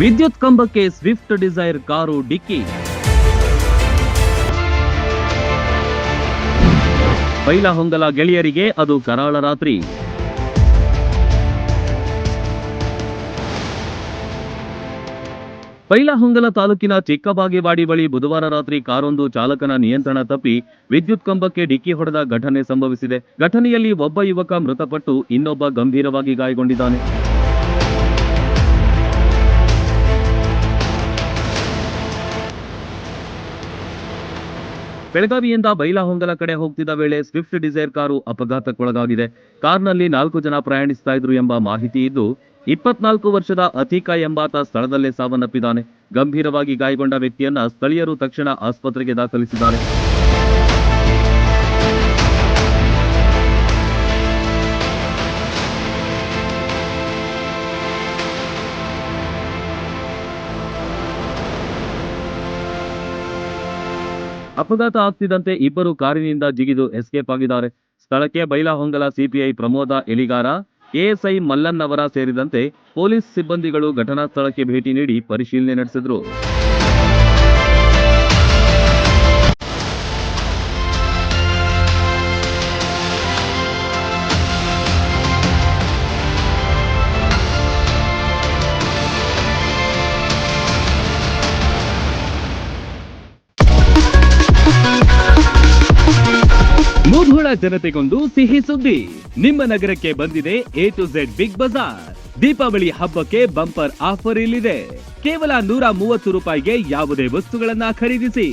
ವಿದ್ಯುತ್ ಕಂಬಕ್ಕೆ Swift Dzire car ಡಿಕ್ಕಿ. ಬೈಲಹೊಂಗಲ ಗೆಳೆಯರಿಗೆ ಅದು ಕರಾಳ ರಾತ್ರಿ. ಬೈಲಹೊಂಗಲ ತಾಲೂಕಿನ ಚಿಕ್ಕಬಾಗೇವಾಡಿ ಬಳಿ ಬುಧವಾರ ರಾತ್ರಿ ಕಾರೊಂದು ಚಾಲಕನ ನಿಯಂತ್ರಣ ತಪ್ಪಿ ವಿದ್ಯುತ್ ಕಂಬಕ್ಕೆ ಡಿಕ್ಕಿ ಹೊಡೆದ ಘಟನೆ ಸಂಭವಿಸಿದೆ. ಘಟನೆಯಲ್ಲಿ ಒಬ್ಬ ಯುವಕ ಮೃತಪಟ್ಟು ಇನ್ನೊಬ್ಬ ಗಂಭೀರವಾಗಿ ಗಾಯಗೊಂಡಿದ್ದಾನೆ. ಬೆಳಗಾವಿಯಿಂದ ಬೈಲಹೊಂಗಲ ಕಡೆ ಹೋಗ್ತಿದ್ದ ವೇಳೆ ಸ್ವಿಫ್ಟ್ ಡಿಸೈರ್ ಕಾರು ಅಪಘಾತಕ್ಕೊಳಗಾಗಿದೆ. ಕಾರ್ನಲ್ಲಿ ನಾಲ್ಕು ಜನ ಪ್ರಯಾಣಿಸ್ತಾ ಇದ್ರು ಎಂಬ ಮಾಹಿತಿ ಇದ್ದು, ಇಪ್ಪತ್ನಾಲ್ಕು ವರ್ಷದ ಅತೀಕ ಎಂಬಾತ ಸ್ಥಳದಲ್ಲೇ ಸಾವನ್ನಪ್ಪಿದ್ದಾನೆ. ಗಂಭೀರವಾಗಿ ಗಾಯಗೊಂಡ ವ್ಯಕ್ತಿಯನ್ನ ಸ್ಥಳೀಯರು ತಕ್ಷಣ ಆಸ್ಪತ್ರೆಗೆ ದಾಖಲಿಸಿದ್ದಾರೆ. ಅಪಘಾತ ಆಗ್ತಿದ್ದಂತೆ ಇಬ್ಬರು ಕಾರಿನಿಂದ ಜಿಗಿದು ಎಸ್ಕೇಪ್ ಆಗಿದ್ದಾರೆ. ಸ್ಥಳಕ್ಕೆ ಬೈಲಹೊಂಗಲ ಸಿಪಿಐ ಪ್ರಮೋದ ಎಲಿಗಾರ ಎಎಸ್ಐ ಮಲ್ಲನ್ನವರ ಸೇರಿದಂತೆ ಪೊಲೀಸ್ ಸಿಬ್ಬಂದಿಗಳು ಘಟನಾ ಸ್ಥಳಕ್ಕೆ ಭೇಟಿ ನೀಡಿ ಪರಿಶೀಲನೆ ನಡೆಸಿದ್ರು. ಮುಧೋಳ ಜನತೆಗೊಂದು ಸಿಹಿ ಸುದ್ದಿ. ನಿಮ್ಮ ನಗರಕ್ಕೆ ಬಂದಿದೆ A to Z big bazaar Deepavali ಹಬ್ಬಕ್ಕೆ ಬಂಪರ್ ಆಫರ್ ಇಲ್ಲಿದೆ. ಕೇವಲ ನೂರ ಮೂವತ್ತು ರೂಪಾಯಿಗೆ ಯಾವುದೇ ವಸ್ತುಗಳನ್ನ ಖರೀದಿಸಿ.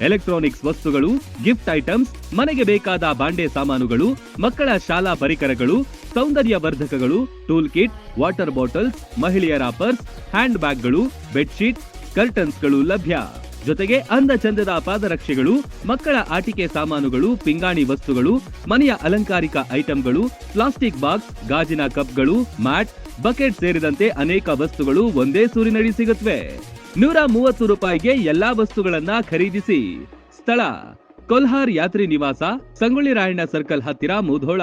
ಎಲೆಕ್ಟ್ರಾನಿಕ್ಸ್ ವಸ್ತುಗಳು, ಗಿಫ್ಟ್ ಐಟಮ್ಸ್, ಮನೆಗೆ ಬೇಕಾದ ಬಾಂಡೆ ಸಾಮಾನುಗಳು, ಮಕ್ಕಳ ಶಾಲಾ ಪರಿಕರಗಳು ಸೌಂದರ್ಯ ವರ್ಧಕಗಳು ಟೂಲ್ ಕಿಟ್, ವಾಟರ್ ಬಾಟಲ್ಸ್, ಮಹಿಳೆಯರ ಪರ್ಸ್, ಹ್ಯಾಂಡ್ ಬ್ಯಾಗ್ಗಳು, ಬೆಡ್ಶೀಟ್, ಕರ್ಟನ್ಸ್ಗಳು ಲಭ್ಯ. ಜೊತೆಗೆ ಅಂದ ಚಂದದ ಪಾದರಕ್ಷೆಗಳು, ಮಕ್ಕಳ ಆಟಿಕೆ ಸಾಮಾನುಗಳು, ಪಿಂಗಾಣಿ ವಸ್ತುಗಳು, ಮನೆಯ ಅಲಂಕಾರಿಕ ಐಟಂಗಳು, ಪ್ಲಾಸ್ಟಿಕ್ ಬಾಕ್ಸ್, ಗಾಜಿನ ಕಪ್ಗಳು, ಮ್ಯಾಟ್, ಬಕೆಟ್ ಸೇರಿದಂತೆ ಅನೇಕ ವಸ್ತುಗಳು ಒಂದೇ ಸೂರಿನಡಿ ಸಿಗುತ್ತವೆ ನೂರ ಮೂವತ್ತು ರೂಪಾಯಿಗೆ ಎಲ್ಲಾ ವಸ್ತುಗಳನ್ನ ಖರೀದಿಸಿ. ಸ್ಥಳ, ಕೊಲ್ಹಾರ್ ಯಾತ್ರಿ ನಿವಾಸ, ಸಂಗೊಳ್ಳಿ ರಾಯಣ್ಣ ಸರ್ಕಲ್ ಹತ್ತಿರ Mudhol.